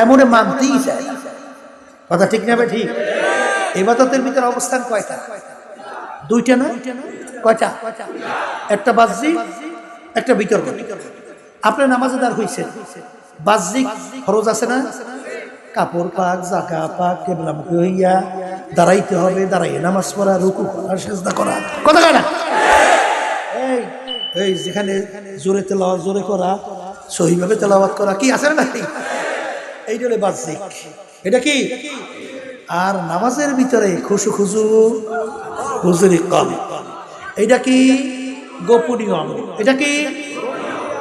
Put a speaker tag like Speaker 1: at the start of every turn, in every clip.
Speaker 1: এমনে মানতেই চায় কথা ঠিক না ঠিক। এবাদতের ভিতরে অবস্থান কয়টা? দুইটা না? কয়টা? একটা বাহ্যিক, একটা বিতর্ক। আপনার নামাজে দাঁড় হয়েছে বাহ্যিক খরচ আছে না? কাপড় পাক, জাকা পাক কেবলামুখী হইয়া দাঁড়াইতে হবে, দাঁড়াইয়ে নামাজ পড়া, রুকু করা, সেজদা করা। কথা কয় এই যেখানে জোরে তেলাওয়াত, জোরে করা, সহিভাবে তেলাওয়াত করা, কি আছে না এই জন্য বাহ্যিক এটা কি? আর নামাজের ভিতরে খুশু খুশু হুজুরি কম। এটা কি? গোপনীয় আমল। এটা কি?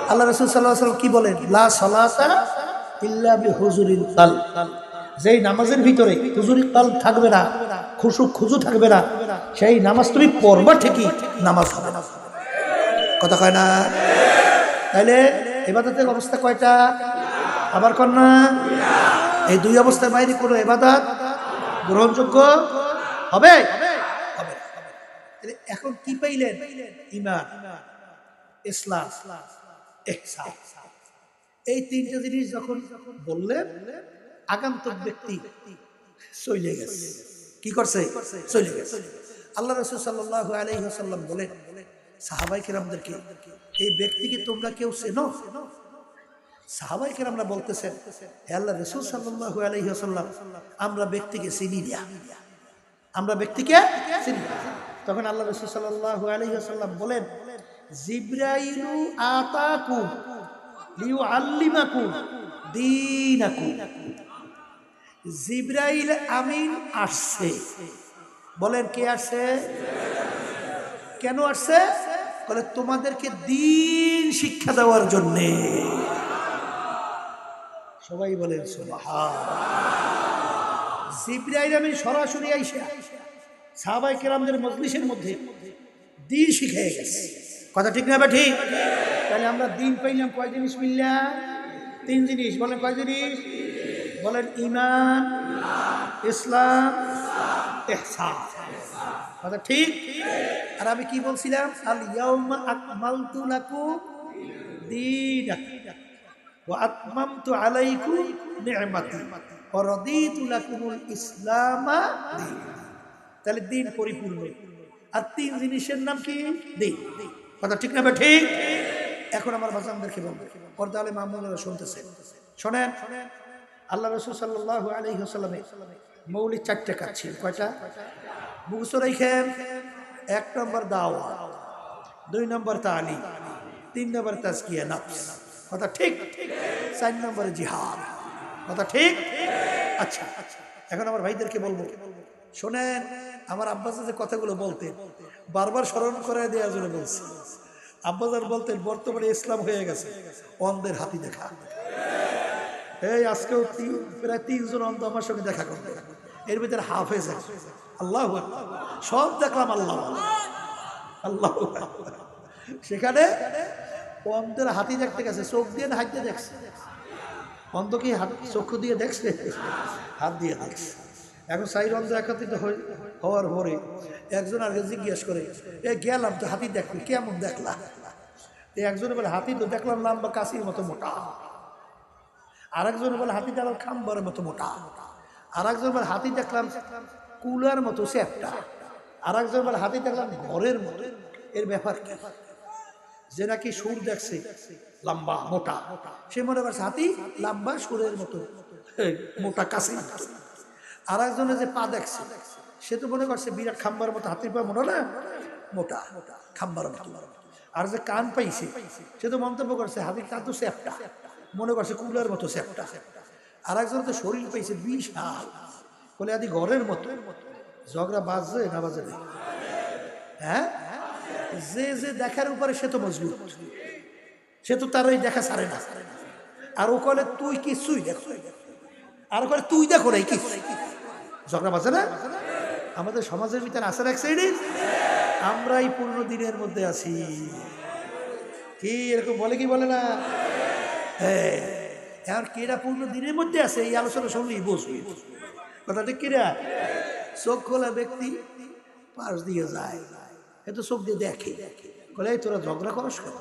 Speaker 1: আল্লাহ রসুল সাল্লাহ কি বলেন? লা সলাতা ইল্লা বি কাল যেই নামাজের ভিতরে হুজুরি কাল থাকবে না, খুশু খুজু থাকবে না, সেই নামাজ তুমি পড়বা ঠিকই, নামাজ হবে না। কথা কয় না? তাইলে এবাদতের অবস্থা কয়টা? আবার কন্যা, এই দুই অবস্থার বাইরে কোনো এবাদত গ্রহণযোগ্য হবে? হবে এখন কি পাইলেন? ইমান ইসলাম এই তিনটা জিনিস যখন বললেন, আগান্তক ব্যক্তি চলে গেছে। কি করছে? চলে গেছে। আল্লাহ রসুল সাল্লাহ আলহিহাসাল্লাম বলেন সাহাবাই কেরামদেরকে, এই ব্যক্তিকে তোমরা কেউ চেনো? সাহাবাই কেরামরা বলতেছেন, হে আল্লাহ রসুল সাল্লাহ আলহিহাসাল্লাম আমরা ব্যক্তিকে চিনি না আমরা ব্যক্তিকে চিনি তখন আল্লাহ রসুল সাল্লাহ আলহিহাসাল্লাম বলেন, জিব্রাইলু আতাকু লিউ আল্লিমাকু দিনাকু জিব্রাইল আমিন আসছে। বলেন, কে আসছে? কেন আসছে? বলে, তোমাদেরকে দিন শিক্ষা দেওয়ার জন্যে। সবাই বলেন আমিন সরাসরি আইসা সাহাবাই কেরামদের মজলিসের মধ্যে দিন শিখে গেছে। কথা ঠিক না বা ঠিক? তাহলে আমরা দিন পাইলাম কয় জিনিস মিললাম তিন জিনিস। বলেন কয় জিনিস? বলেন ইমান ইসলাম কথা ঠিক? আর আমি কি বলছিলাম? আল ইয়াউমা আকমালতু লাকুম দীনাকুম। ওয়া আতমামতু আলাইকুম নি'মাতি, ওয়া রাদিতু লাকুমুল ইসলামা তাহলে দিন পরিপূর্ণ। আর তিন জিনিসের নাম কি? দিন। কথা ঠিক না ঠিক এখন আমার বাজানদেরকে বলব পর্দা আলে মামুনেরা শুনতেছে। শোনেন, আল্লাহ রসুল সাল্লাহ আলী মৌলিক চারটে কাজ ছিল। কয়টা? মুখস্থ রেখেন এক নম্বর দাওয়া দুই নম্বর তালি তিন নম্বর তাজকিয়া নাফস। কথা ঠিক? চার নম্বরে জিহাদ। কথা ঠিক? আচ্ছা এখন আমার ভাইদেরকে বলব, শোনেন, আমার আব্বাস যে কথাগুলো বলতেন, বারবার স্মরণ করে দেওয়ার জন্য বলছি। আব্বাজার বলতেন, বর্তমানে ইসলাম হয়ে গেছে, অন্ধের হাতি দেখা। এই আজকেও প্রায় তিনজন অন্ধ আমার সঙ্গে দেখা করতে এর ভিতরে হাফেজ আল্লাহ সব দেখলাম আল্লাহ আল্লাহ সেখানে অন্ধের হাতি দেখতে গেছে, চোখ দিয়ে হাত দেখছে। অন্ধ কি হাত, চক্ষু দিয়ে দেখছে? হাত দিয়ে দেখছে। এখন সাইর অন্ধ একত্রিত হওয়ার পরে একজন আগে জিজ্ঞেস করে, এ, গেলাম তো হাতি দেখলি কেমন দেখলা? তো একজনে বলে, হাতি তো দেখলাম লম্বা কাশির মতো মোটা। আর একজন বলে, হাতি দেখলাম খাম্বরের মতো মোটা। আর একজন বলে, হাতি দেখলাম কুলার মতো স্যাপটা আর একজন বলে, হাতি দেখলাম ঘরের মতো। এর ব্যাপার কি? যে নাকি সুর দেখছে লম্বা, মোটা। সে মনে করছে, হাতি, লম্বা সুরের মতো। মোটা কাছে আর একজনে যে পা দেখছে, সে তো মনে করছে, বিরাট খাম্বার মতো, হাতির পা মোটা না? মোটা, খাম্বার মতো। আর যে কান পাইছে, সে তো মন্তব্য করছে, হাতির কান তো স্যাপটা মনে করছে, কুলার মতো স্যাপটা আর একজন তো শরীর পাইছে বিশাল। বলে আদি ঘরের মতো। ঝগড়া বাজছে না বাজে? হ্যাঁ? যে যে দেখার উপরে সে তো মজবুত। সে তো তার ওই দেখা ছাড়ে না। আর ও কলে, তুই কিছুই দেখ। আর কলে, তুই দেখো নাই কি ঝগড়া বাজে না? আমাদের সমাজের ভিতরে আছে এক সাইডে? আমরা এই পুরনো দিনের মধ্যে আছি। কি এরকম বলে কি বলে না? হ্যাঁ। এখন কেরা পূর্ণ দিনের মধ্যে আছে? এই আলোচনা শুনলেই বসবি কথা ঠিক কিরা চোখ খোলা ব্যক্তি পাশ দিয়ে যায়। এ তো চোখ দিয়ে দেখে। বলে তোরা ঝগড়া করস কেন?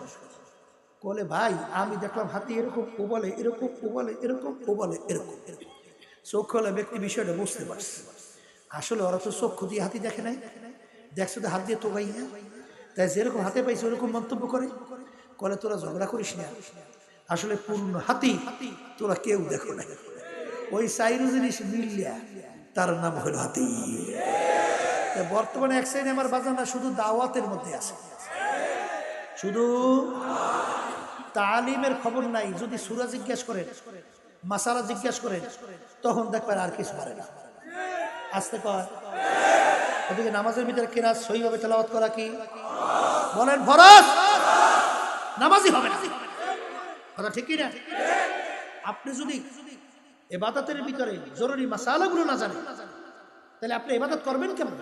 Speaker 1: বলে ভাই, আমি দেখলাম হাতি এরকম, ও বলে এরকম, ও বলে এরকম, ও বলে এরকম। চক্ষু হলে ব্যক্তি বিষয়টা বুঝতে পারছে। আসলে ওরা তো চক্ষু দিয়ে হাতি দেখে নাই। দেখছ তো হাত দিয়ে তো গাই না? তাই যেরকম হাতে পাইছে, ওরকম মন্তব্য করে। কলে তোরা ঝগড়া করিস না। আসলে পূর্ণ হাতি তোরা কেউ দেখো না ওই সাইরু জিনিস মিলিয়া তার নাম হলো হাতি। বর্তমানে এক সাইডে আমার বাজানা শুধু দাওয়াতের মধ্যে আছে। শুধু তালিমের খবর নাই, যদি সুরা জিজ্ঞাসা করেন, মাসালা জিজ্ঞাসা করেন, তখন দেখবেন আর কিছু পারে না। আসতে কয় ওদিকে নামাজের ভিতরে কেনা সহিভাবে তেলাওয়াত করা কি? বলেন, ফরজ! নামাজই হবে না। কথা ঠিকই না? আপনি যদি এবাদতের ভিতরে জরুরি মাসালাগুলো না জানেন তাহলে আপনি এবাদত করবেন কেমন?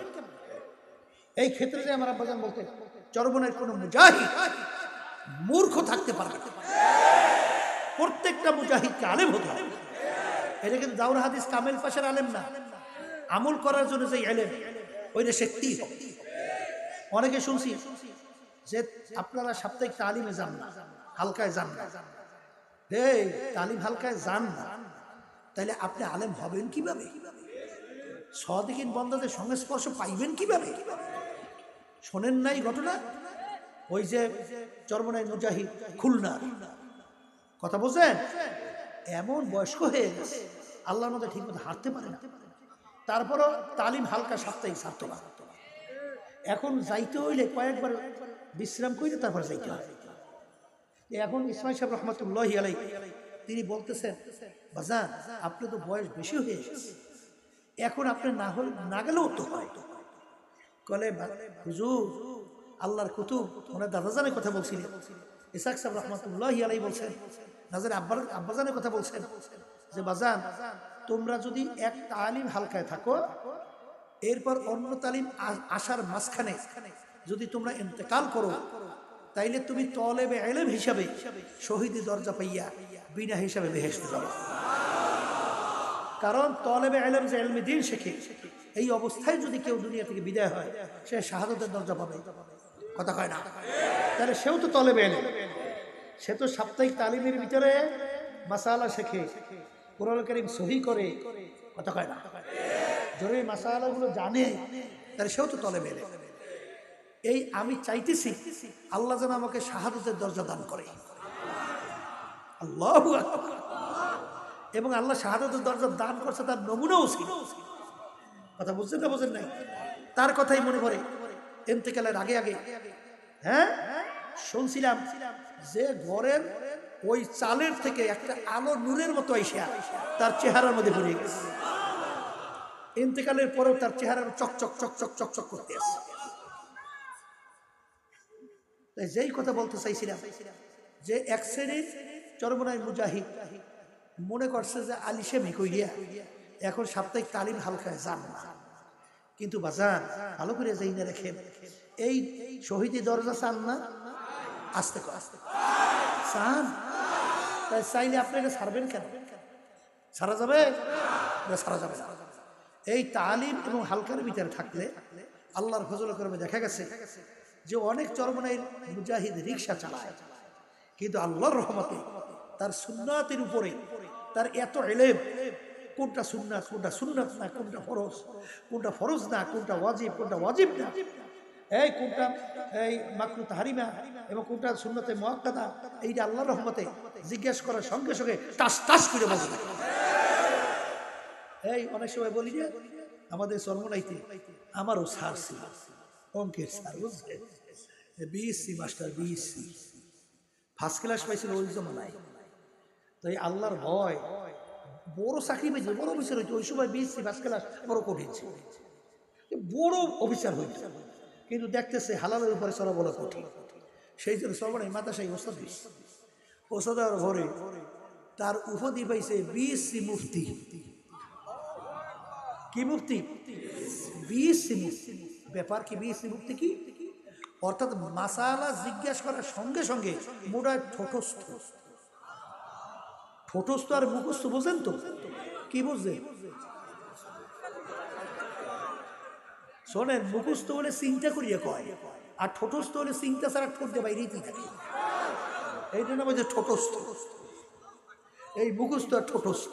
Speaker 1: এই ক্ষেত্রে যে আমার আব্বাজান বলতে চরবনের কোনো মুজাহিদ মূর্খ থাকতে পারবে না। প্রত্যেকটা মুজাহিদকে আলেম হতে হবে? এটা কিন্তু দাউর হাদিস কামেল পাশের আলেম না। আমল করার জন্য যে এলেম, ওইটা হবে অনেকে শুনছি যে আপনারা সাপ্তাহিক তালিমে যান না, হালকায় যান না। এই তালিম হালকায় যান না। তাহলে আপনি আলেম হবেন কীভাবে? সদিকিন বন্ধাদের সংস্পর্শ পাইবেন কীভাবে? শোনেন নাই ঘটনা? ওই যে চর্মনাই মুজাহিদ খুলনা কথা বলছেন? এমন বয়স্ক হয়ে গেছে, আল্লাহর মধ্যে ঠিক মতো হাঁটতে পারে না। তারপরও তালিম হালকা সাপ্তাহিক ছাড়তো না এখন যাইতে হইলে কয়েকবার বিশ্রাম করে তারপরে যাইতে হয় এখন ইসমাইল সাহেব রহমতুল্লাহ আলাই তিনি বলতেছেন, বাজান আপনি তো বয়স বেশি হয়ে গেছে। এখন আপনি না হল না গেলেও তো কলে আল্লাহর কুতুব। ওনার দাদাজানের কথা বলছিলেন। ইসাক সাহেব রহমতুল্লাহ আলাই বলছেন, নাজার আব্বার, আব্বাজানের কথা বলছেন যে, বাজান, তোমরা যদি এক তালিম হালকায় থাকো, এরপর অন্য তালিম আসার মাঝখানে যদি তোমরা ইন্তেকাল করো, তাইলে তুমি তলেবে এলেম হিসাবে শহীদি দরজা পাইয়া বিনা হিসাবে বেহেস্ত যাবে। কারণ তলেবে এলেম যে এলমে দিন শেখে এই অবস্থায় যদি কেউ দুনিয়া থেকে বিদায় হয়, সে শাহাদতের দরজা পাবে। কথা কয় না? তাহলে সেও তো তলেবে এলেম। সে তো সাপ্তাহিক তালিমের ভিতরে মাসালা শেখে কোরআন করিম সহি করে। কথা কয় না? জরুরি মাসালাগুলো জানে, তাহলে সেও তো তলেবে এলেম। এই আমি চাইতেছি, আল্লাহ যেন আমাকে শাহাদতের দরজা দান করে। আল্লাহ এবং আল্লাহ শাহাদতের দরজা দান করছে, তার নমুনাও ছিল। কথা বুঝছেন না বোঝেন নাই? তার কথাই মনে পড়ে। এন্তেকালের আগে আগে। হ্যাঁ? শুনছিলাম যে ঘরের ওই চালের থেকে একটা আলো নূরের মতো আইসা, তার চেহারার মধ্যে ভরে গেছে। ইন্তেকালের পরেও তার চেহারার চকচক চকচক চকচক করতে আছে। যেই কথা বলতে চাইছিলাম, যে এক শ্রেণির চরমনায় মুজাহিদ মনে করছে যে আলিশে মিকইয়া এখন সাপ্তাহিক তালিম হালকায় যান না। কিন্তু বাজান, ভালো করে যাই না রেখেন, এই শহীদি দরজা চান না? আস্তে আস্তে চান? তাই চাইলে আপনাকে ছাড়বেন কেন? ছাড়া যাবে? ছাড়া যাবে এই তালিম এবং হালকার ভিতরে থাকলে আল্লাহর ফজল করবে দেখা গেছে যে অনেক চরমনাইয়ের মুজাহিদ রিক্সা চালায়। কিন্তু আল্লাহর রহমতে তার সুন্নাতের উপরে তার এত এলেম কোনটা সুন্নাত কোনটা সুন্নাত না, কোনটা ফরজ কোনটা ফরজ না, কোনটা ওয়াজিব কোনটা ওয়াজিব না। এই কোনটা, এই মাকরু তাহারিমা এবং কোনটা সুন্নতে মহাক্কাদা এইটা আল্লাহ রহমতে জিজ্ঞেস করার সঙ্গে সঙ্গে টাস টাস করে বসে এই অনেক সময় বলি যে, আমাদের চর্মনাইতে আমারও সার ছিল, অঙ্কের স্যার বুঝলেন BSc master BSc first class পাইছিল ওই জমানায়। তো এই আল্লাহর ভয়, বড় চাকরি পেয়েছিল বড় অফিসার হয়েছে, ওই সময় বিএসসি ফার্স্ট ক্লাস বড় কঠিন বড় অফিসার হয়েছে, কিন্তু দেখতেছে হালালের উপরে চলা বড় কঠিন সেই জন্য সর্বনাই মাতাশাই ওষুধ দিচ্ছে ওষুধের ভরে তার উপাধি পাইছে বিএসসি মুফতি। কি মুক্তি বিএসসি মুক্তি ব্যাপার কি বিএসসি মুক্তি কি? অর্থাৎ মাসালা জিজ্ঞাসা করার সঙ্গে সঙ্গে মোটায় ঠোঁটস্থ। ঠোঁটস্থ আর মুখস্থ, বোঝেন তো? কি বুঝলেন শোনেন, মুখস্থ হলে চিন্তা করিয়া কয়, আর ঠোঁটস্থ হলে চিন্তা ছাড়া ঠোঁট দিয়ে বাইরেই থাকে। এইটা নাম হচ্ছে ঠোঁটস্থ। এই মুখস্থ আর ঠোঁটস্থ।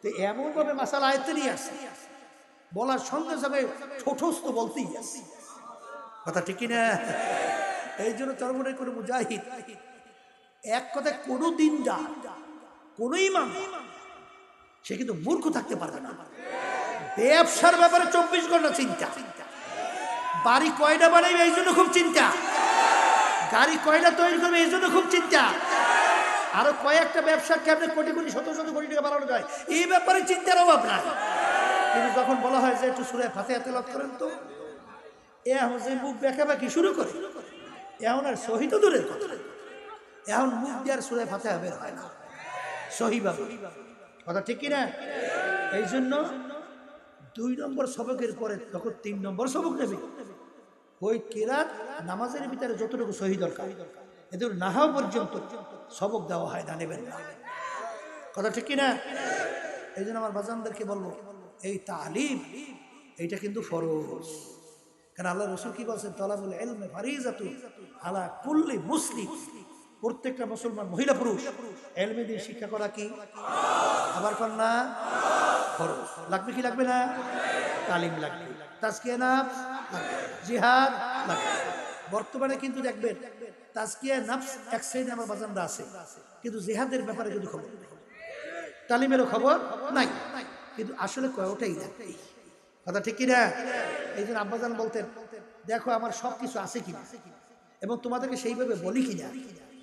Speaker 1: তো এমনভাবে মাসাল আয়ত্তে নিয়ে আসে। বলার সঙ্গে সঙ্গে ঠোঁটস্থ বলতেই আসে। কথা ঠিকই না এই জন্য চরমনের কোনো মুজাহিদ, এক কথায় কোনো দিন যা কোনো ইমাম সে কিন্তু মূর্খ থাকতে পারবে না। ব্যবসার ব্যাপারে চব্বিশ ঘণ্টা চিন্তা। বাড়ি কয়টা বানাইবে এই জন্য খুব চিন্তা। গাড়ি কয়টা তৈরি করবে এই জন্য খুব চিন্তা। আরও কয়েকটা ব্যবসা কেমনে কোটি কোটি, শত শত কোটি টাকা বাড়ানো যায়, এই ব্যাপারে চিন্তার অভাব নাই। কিন্তু যখন বলা হয় যে একটু সুরে ফাতে হাতে লাভ করেন তো এখন যে মুখ বেঁকাবাকি শুরু করে এখন আর সহিত দূরের কথা। এখন মুখ দিয়ে আর সুরে ফাতে হবে হয় না। কথা কিনা? এই জন্য দুই নম্বর সবকের তিন নম্বর সবক ওই নামাজের ভিতরে যতটুকু সহি দরকার এদের নাহাও পর্যন্ত সবক দেওয়া হয় না, নেবেন না। কথা ঠিক কিনা? এই জন্য আমার বাজানদেরকে বলব, এই তালিম, এইটা কিন্তু ফরজ। কারণ আল্লাহ রসুল কি বলছেন? তলাবুল এলমে ফারিজাতু আলা কুল্লি মুসলিম। প্রত্যেকটা মুসলমান মহিলা পুরুষ, এলমে দিয়ে শিক্ষা করা কি? আবার কর না? ফরজ লাগবে কি লাগবে না? তালিম লাগবে। তাজকিয়া নাফস। জিহাদ লাগবে। বর্তমানে কিন্তু দেখবেন, তাজকিয়া, নাফস এক সাইডে আমার বাজানরা আছে। কিন্তু জিহাদের ব্যাপারে কিন্তু খবর। তালিমেরও খবর নাই। কিন্তু আসলে কয়টাই লাগবে কথা ঠিক কিনা? এই জন্য আব্বাজান বলতেন, দেখো, আমার সব কিছু আছে কিনা? এবং তোমাদেরকে সেইভাবে বলি কিনা?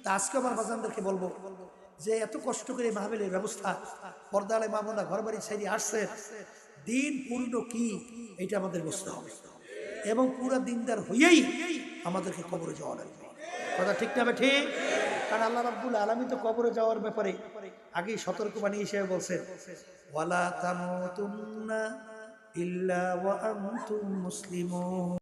Speaker 1: তা আজকে আমার বাজানদেরকে বলব যে এত কষ্ট করে মাহবিলের ব্যবস্থা পর্দালে মামলা ঘর বাড়ি ছেড়ে আসছে। দিন পূর্ণ কি? এটা আমাদের বুঝতে হবে। এবং পুরা দিনদার হয়েই আমাদেরকে কবরে যাওয়া লাগবে। কথা ঠিক না ঠিক কারণ আল্লাহ রাব্বুল আলমী তো কবরে যাওয়ার ব্যাপারে আগেই সতর্কবাণী হিসেবে বলছেন, ওয়ালা তামুতুন্না ইল্লা ওয়া আনতুম মুসলিমুন।